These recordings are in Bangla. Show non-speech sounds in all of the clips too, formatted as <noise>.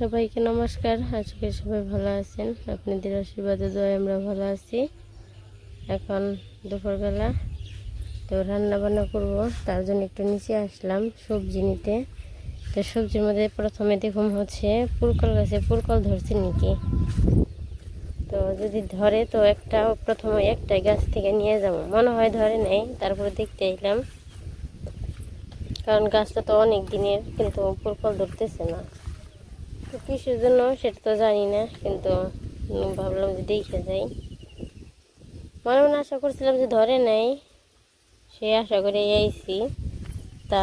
সবাইকে নমস্কার। আজকে সবাই ভালো আছেন? আপনাদের আশীর্বাদে দয় আমরা ভালো আছি। এখন দুপুরবেলা, তো রান্না বান্না করব। তার জন্য একটু নিচে আসলাম সবজি নিতে। তো সবজির মধ্যে প্রথমে দেখুন হচ্ছে পুরকল গাছে পুরকল ধরছে নাকি? তো যদি ধরে, তো একটা প্রথমে একটা গাছ থেকে নিয়ে যাব। মনে হয় ধরে নেই, তারপরে দেখতে এলাম। কারণ গাছটা তো অনেক দিনের, কিন্তু পুরকল ধরতেছে না। কিসের জন্য সেটা তো জানি না, কিন্তু ভাবলাম যে দেখে যাই। মনে মনে আশা করছিলাম যে ধরে নেই সে আশা করে আইছি। তা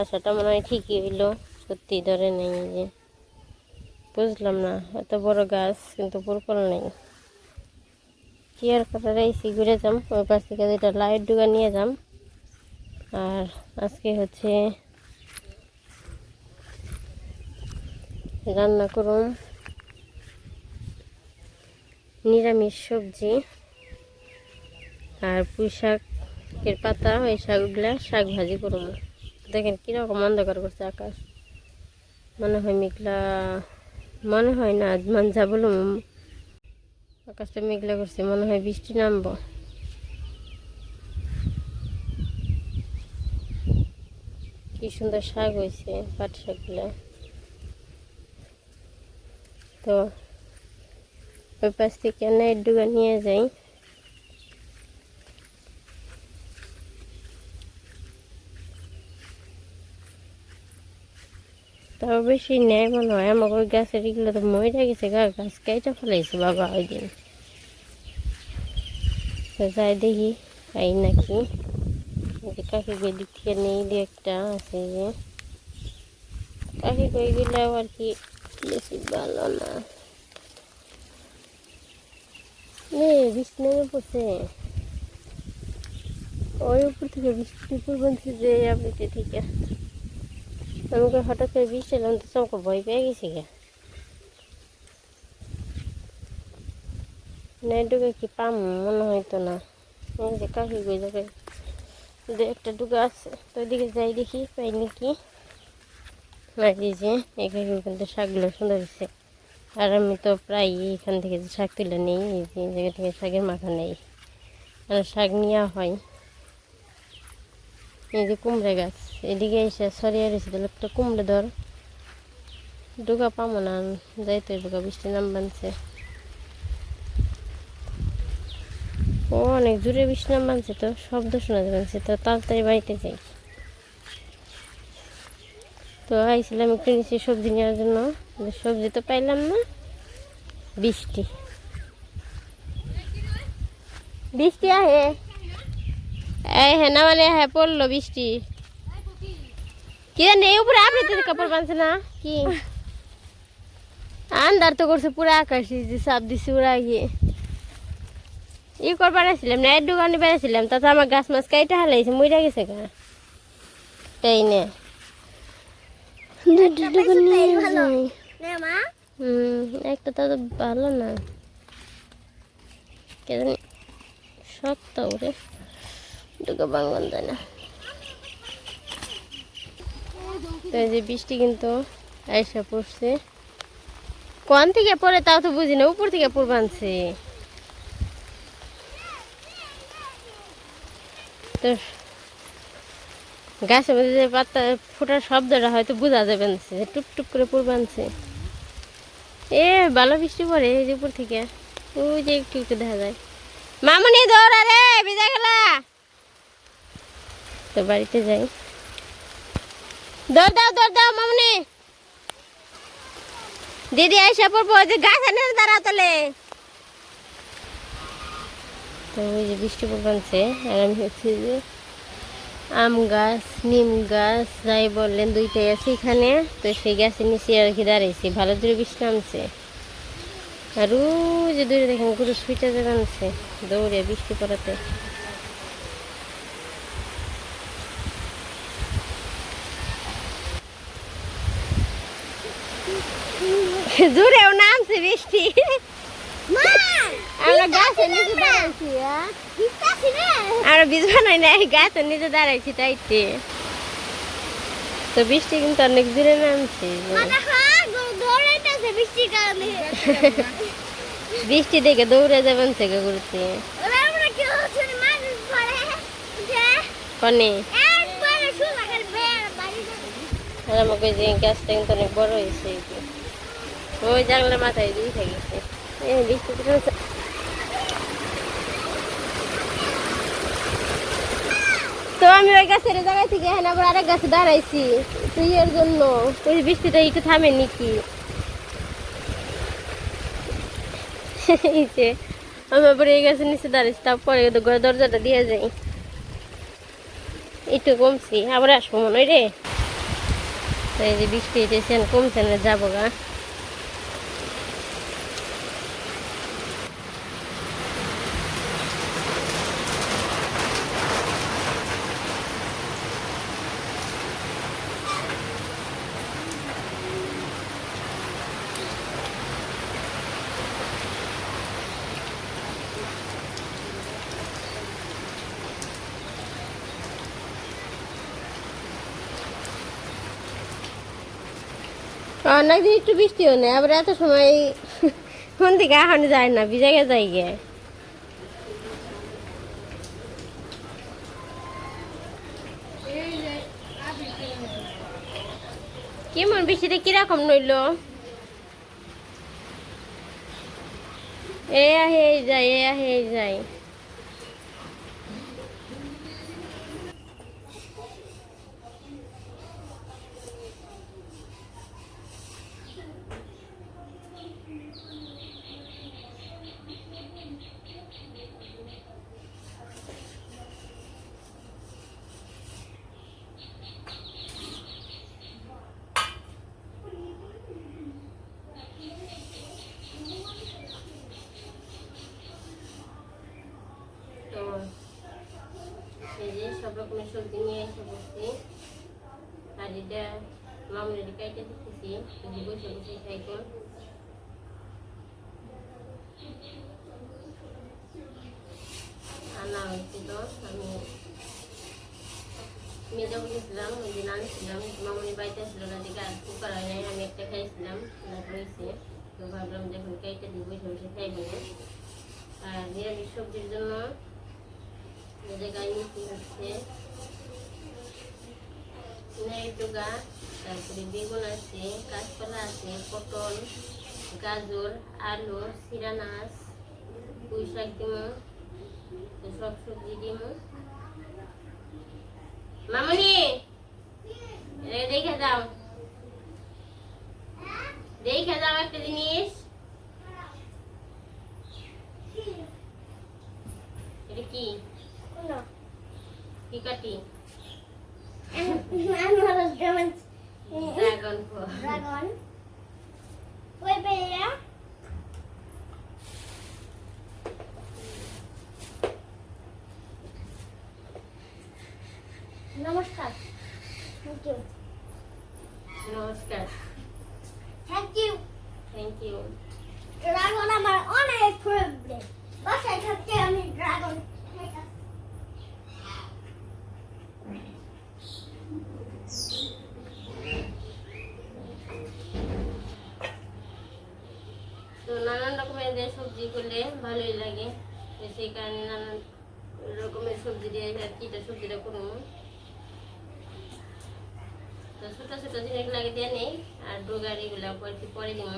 আশাটা মনে হয় ঠিকই হইল, সত্যি ধরে নেই যে। বুঝলাম না, এত বড় গাছ, কিন্তু পুরকল নেই। কি আর কথা রাইছি ঘুরে যাম। ওই পাশ থেকে যেটা লাইট ডুগা নিয়ে যাম। আর আজকে হচ্ছে রান্না করুন। নিরামিষ সবজি আর পুঁই শাকের পাতা ওই শাকগুলা শাক ভাজি করুন। দেখেন কীরকম অন্ধকার করছে আকাশ। মনে হয় মেঘলা, মনে হয় না মানে যা বলুম। আকাশটা মেঘলা করছে, মনে হয় বৃষ্টি নামবো। কি সুন্দর শাক হয়েছে পাট শাকগুলা। তো ওই পাশ থেকে নেট ডুগা নিয়ে যাই। তাও বেশি নেয় মনে হয়, আমাকে ওই গাছের এগুলো তো মরে গেছে গা, গাছ কেটে ফেলাইছে বাবা ওই দিন। তো যাই দেখি পাই নাকি। কাকি গই দিক থেকে নেই দিয়ে একটা আছে যে। কাকি গই গেলেও আর কি বেশি ভালো না। বৃষ্টি নেমে পড়ছে। ওই উপর থেকে বৃষ্টি পড়ছে যে আপনি ঠিক আছে আমাকে হঠাৎ করে বৃষ্টি এলাম তো চমকে ভয় পেয়ে গেছি গা। নাই ডুবে কি পাম মনে হয়তো না। এই যে কাকি গই যাবে। দু একটা ডুগা আছে। তো ওইদিকে যাই দেখি, পাই নাকি। এই যে, এখানে কিন্তু শাকগুলো সুন্দর হয়েছে। আর আমি তো প্রায় এখান থেকে যে শাক তুলে নেই, এই যে জায়গা থেকে শাকের মাথা নেই। আর শাক নেওয়া হয়। এই যে কুমড়া গাছ, এদিকে এসে সরিয়ে রয়েছে তাহলে একটা কুমড়ে ধর। ডুগা পাবো না যাইতে ডুগা বৃষ্টি নাম বানছে। ও, অনেক জোরে বৃষ্টি নাম বানছে তো, শব্দ শোনা যাচ্ছে তো তাড়াতাড়ি বাড়িতে যাই। তো আইছিলাম একটু নিচে সবজি নেওয়ার জন্য। সবজি তো পাইলাম না। বৃষ্টি। বৃষ্টি আহে। এই হ্যাঁ মানে হ্যাঁ পড়ল বৃষ্টি। কি জানি এই উপরে আপনি তো কাপড় বানছে না? কি? আন্দার তো করছে পুরো আকাশ, যে সাপ দিছে উড়া গিয়ে। ই করবার আসছিলাম না এর দোকানে বেড়াইছিলাম, তাতে আমার গাছ মাছ কাইটা হালাইছে, মইরা গেছে গা। তাই না। হুম একটা তো ভালো না। কে জানি শক্ত ওরে। দুটো বাঙ্গন যায় না। তো এই যে বৃষ্টি কিন্তু আইসা পড়ছে। কোন থেকে পড়ে তাও তো বুঝি না উপর থেকে পড়বানছে তো গাছের মধ্যে যে পাতা ফোটার শব্দটা হয়তো বোঝা যাবে না টুপ টুপ করে পড়বানছে এ, ভালো বৃষ্টি পড়ে এই যে উপর থেকে। ওই যে একটু একটু দেখা যায়। মামনি, দৌড়া রে, ভিজা গেলা। তো বাড়িতে যাই। দৌড় দাও দৌড় দাও, মামনি। দিদি আইসা পড়ব যে গাছ এনে দাঁড়া তোলে। তো ওই যে বৃষ্টি পড়বানছে আর আমি হচ্ছে যে আম গাছ, নিম গাছ, যাই বললেন দুইটাই আছে এখানে। তো সেই গাছের নিচে আর কি দাঁড়াইছি, ভালো দূরে বৃষ্টি নামছে। আর যে দূরে দেখেন পুরো সুইটা জানাচ্ছে দৌড়ে বৃষ্টি পড়াতে। জোরেও নামছে বৃষ্টি। আমরা গাছের নিচে দাঁড়াইছি হ্যাঁ? আমরা ভিজবা নাই না গাছের নিচে দাঁড়াইছি তাইতে তো। বৃষ্টি কিন্তু অনেক দূরে নামছে। বৃষ্টির কারণে। বৃষ্টি দেখে দৌড়ে যাবেন থেকে ঘুরতে। কনে? আমাকে যে গাছটা কিন্তু অনেক বড় হয়েছে। ওই জানলার মাথায় দিয়ে গেছে এই বৃষ্টি তো আমি ওই গাছের জায়গা থেকে এখানে আবার আরেক গাছে দাঁড়াইছি তুই এর জন্য। ওই বৃষ্টিটা একটু থামে নাকি? <laughs> আমি আবার এই গাছের নিচে দাঁড়াইছি, তারপরে তো ঘরের দরজাটা দিয়ে যাই। একটু কমছি, আবার আসব মনে রে। এই যে বৃষ্টি এসেছেন কমছে না, যাব গা। অনেক দিন একটু বৃষ্টিও নেই আবার এত সময় কোন দিকে এখন যায় না ভিজাগে যাই গে কেমন বৃষ্টিটা কীরকম নইল? এ আহে যায়, এ আহে যায়। তো এই যে সব রকমের সবজি নিয়ে এসে বসছি। এটা মামুনের কাইটে দিতেছি যদি বসে বসে খাইতো আনা হয়েছিল আমি মেজা বলেছিলাম ওই দিন আনছিলাম মামুনি বাড়িতে আসছিল না দিকে আর কুকার হয় নাই, আমি একটা খাইছিলাম রয়েছে তো ভাবলাম যখন কাইটে দিয়ে বসে বসে খাইবো আর নিরামিষ সবজির জন্য মিষ্টি হচ্ছে। নেড়ুগা তারপরে বেগুন আছে, কাঁচকলা আছে, পটল, গাজর, আলু সিরানাস পুঁই শাক তো সব সবজি দিব মামনি দেখে দাও। দেখে দাও একটা জিনিস। এটা কি? না। কি কাটি আমরা Dragon. ড্রাগন wait, ড্রাগন ওই পেয়া নমস্কার থ্যাংক ইউ নমস্কার thank you thank you dragon আমার অনেক ফেভারিট বাসায় থাকতে আমি ড্রাগন খাইতাম তো নানান রকমের সবজি করলে ভালোই লাগে। সেই কারণে নানান রকমের সবজি দিয়ে আর কিটা সবজিটা করব। তো ছোটো ছোটো জিনিস লাগে দিয়ে নেই, আর ডোগার এগুলো পরে দিব।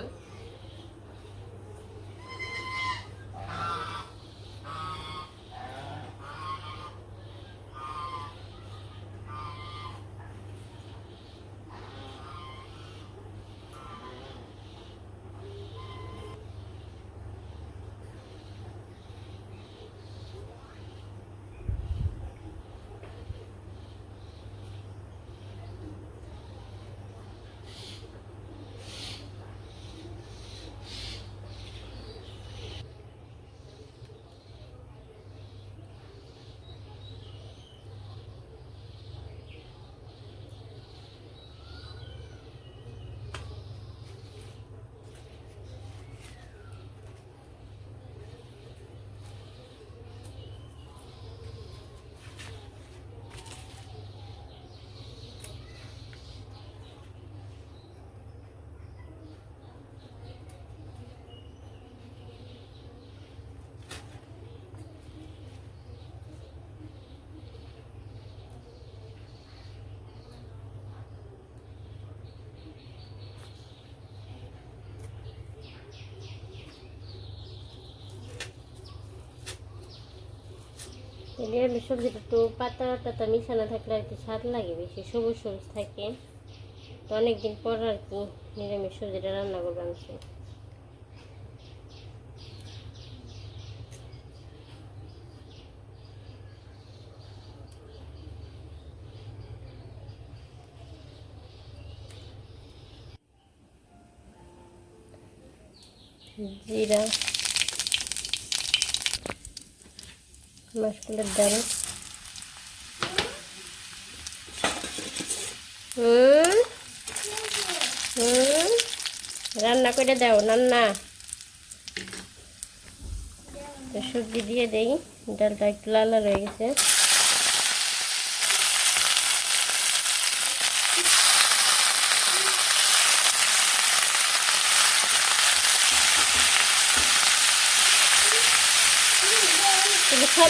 নিরামিষ সবজিটা একটু পাতা টাতা মিশানো থাকলে আর কি স্বাদ লাগে, বেশি সবুজ সবুজ থাকে। তো অনেকদিন পর আর কি নিরামিষ সবজিটা রান্না করব আমি জিরা মাসকলার ডাল। হুম হুম রান্না করে দাও রান্না সবজি দিয়ে দেই, ডালটা একটু লাল হয়ে গেছে।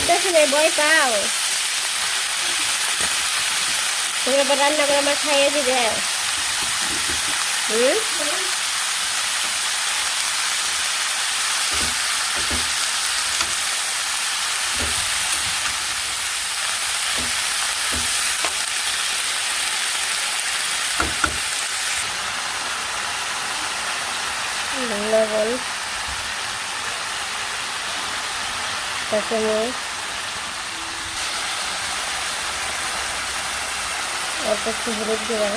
শব্দ শুনে ভয় পাও। তুমি আবার রান্না করে আমার খাইয়ে দিবে। হুম? লবণ। কাঁচামরিচ অল্প একটু হলুদ গুঁড়া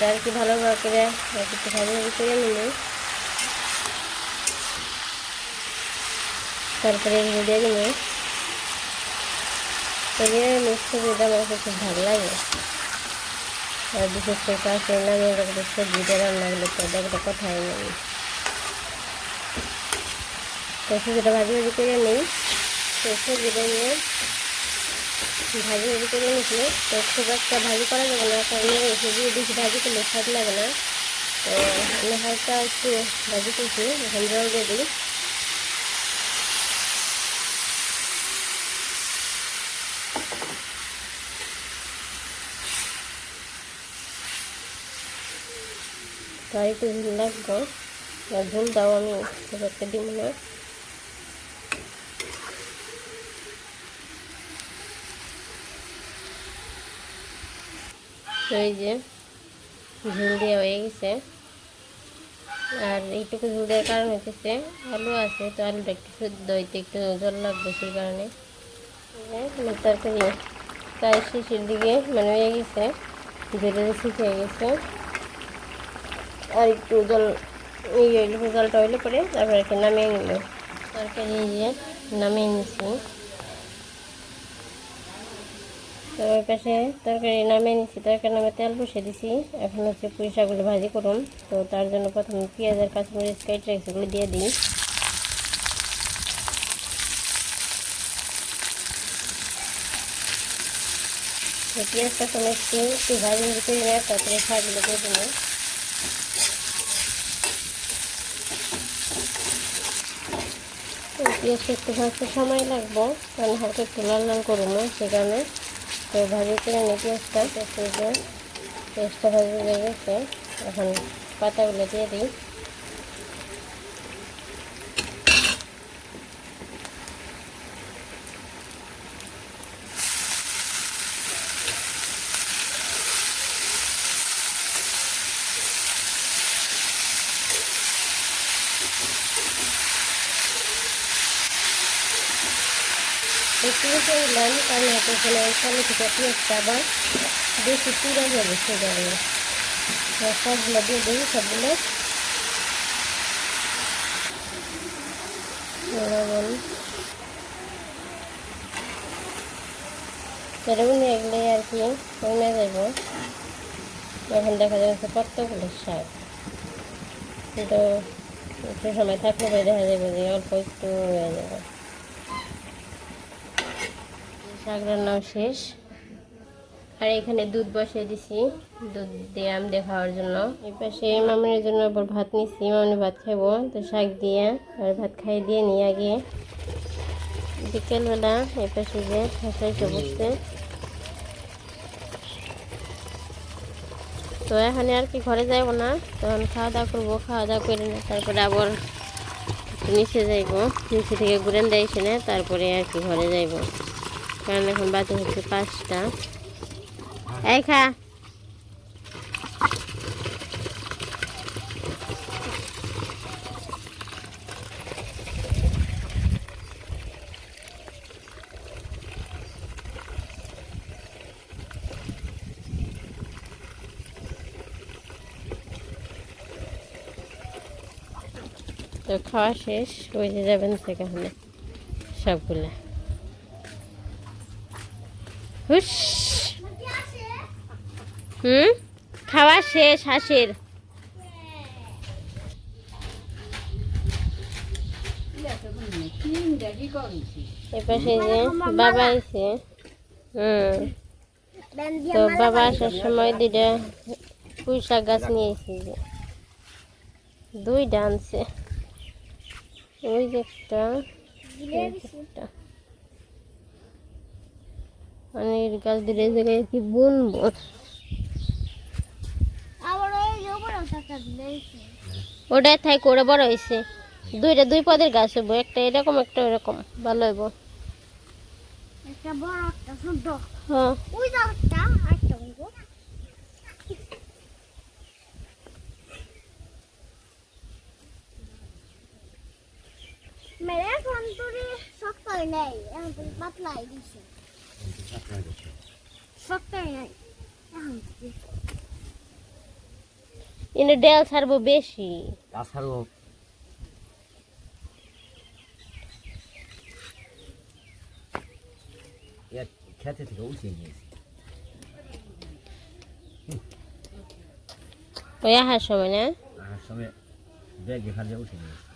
তো আর কি ভালোভাবে করে একটু ভাজি করে নিলে। তারপরে এগুলো দিয়ে দিলে এগুলো মিক্স সবজিটা আমার খুব ভালো লাগে। বিশেষ করে কাছে নামে এরকম সবজিটা রান্না করলে তো একটা কথাই নেই তো সবজিটা ভাজি ভাজি করে নিই। তো সবজিটা নিয়ে ভাজি ভাজি করে নিয়েছি। তো খুব একটা ভাজি করা যাবে না, কারণ সবজি বেশি ভাজি করলে স্বাদ লাগে না। তো আমি হালকা একটু ভাজি করছি, এখন জল দিয়ে দিই। তাই একটু ঝুল আর ঝুল দাও আমি, একটা দিব না এই যে, ঝুল দেওয়া হয়ে গেছে। আর এইটুকু ঝুল দেওয়ার কারণ হচ্ছে আলু আছে, তো আলুটা একটু শুদ্ধ হইতে একটু জল লাগবে সেই কারণে। তরকারি প্রায় শেষের দিকে মানে হয়ে গেছে, ধীরে শুকিয়ে গেছে। আর একটু জল ইয়ে জলটা হইলে পরে তারপরে একটু নামিয়ে নিল। তরকারি দিয়ে নামিয়ে নিছি। তো ওই পাশে তরকারি নামিয়ে নিচ্ছি তরকারি নামে তেল বসিয়ে দিছি। এখন হচ্ছে পুঁই শাকগুলো ভাজি করুন। তো তার জন্য প্রথমে পেঁয়াজ আর কাঁচামরিচ কেটে রেখেছি ওগুলো দিয়ে দিই। তো পেঁয়াজ কাঁচামরিচ একটু ভাজি করে নেওয়ার তারপরে শাকগুলো দিয়ে দিলাম। পেঁয়াজটা একটু ভাজতে সময় লাগবো। কারণ হালকা একটু লাল লাল না সেখানে। তো ভাজি করে পেঁয়াজটা। পেঁয়াজটা পেঁয়াজটা ভাজি হয়ে গেছে। এখন পাতাগুলো দিয়ে দিই। একটু দিলাম কারণ এত এখানে সামনে থেকে পেঁয়াজটা আবার বেশি পুড়ে যাবে সে কারণে সবগুলো দিয়ে দিই সবগুলো। লবণ। এগুলো আর কি কমে যাব এখন দেখা যাচ্ছে কতগুলো শাক। কিন্তু একটু সময় থাকলে দেখা যাবে যে অল্প একটু হয়ে যাবে। শাক রান্নাও শেষ। আর এখানে দুধ বসিয়ে দিছি। দুধ দিয়ে আম দিয়ে খাওয়ার জন্য। এই পাশে মামনের জন্য আবার ভাত নিচ্ছি মামনি ভাত খাইবো। তো শাক দিয়ে আর ভাত খাইয়ে দিয়ে নিয়ে আগে। বিকেলবেলা এই পাশে যে হাসাই বসছে। তো এখন আর কি ঘরে যাব না। তখন খাওয়া দাওয়া করব। খাওয়া দাওয়া করে না তারপরে আবার নিচে যাইবো। নিচে থেকে ঘুরেন দেয় না তারপরে আর কি ঘরে যাইবো। কারণ এখন বাজে হচ্ছে পাঁচটা। এই খা। তো খাওয়া শেষ, ওই যে যাবেন সেখানে সবগুলা। হুম? খাওয়া শেষ, হাসির। এপাশে যে বাবা এসে, হুম। তো বাবা আসার সময় দুইটা পুঁই শাক গাছ নিয়ে এসেছে যে, দুইটা আনছে। ওই যে একটা। অনেক গাছ দিলে জায়গায় কি বুনবো? আবার ওই যে উপরে টাকা দিলে ওটা থাই করে বড় হয়েছে দুইটা দুই পদের গাছ হব একটা এরকম একটা এরকম ভালো হইব। হ্যাঁ। মেরে শক্তই নেই পাতলাই দিছে শক্তই নেই। এখন কি? এনে ডেল ছাড়বো বেশি। এর খেতে থেকে উঠিয়ে নিয়েছি। ওই আসার সময় না? আর সময় ব্যাগ এখানে উঠে নিয়েছি।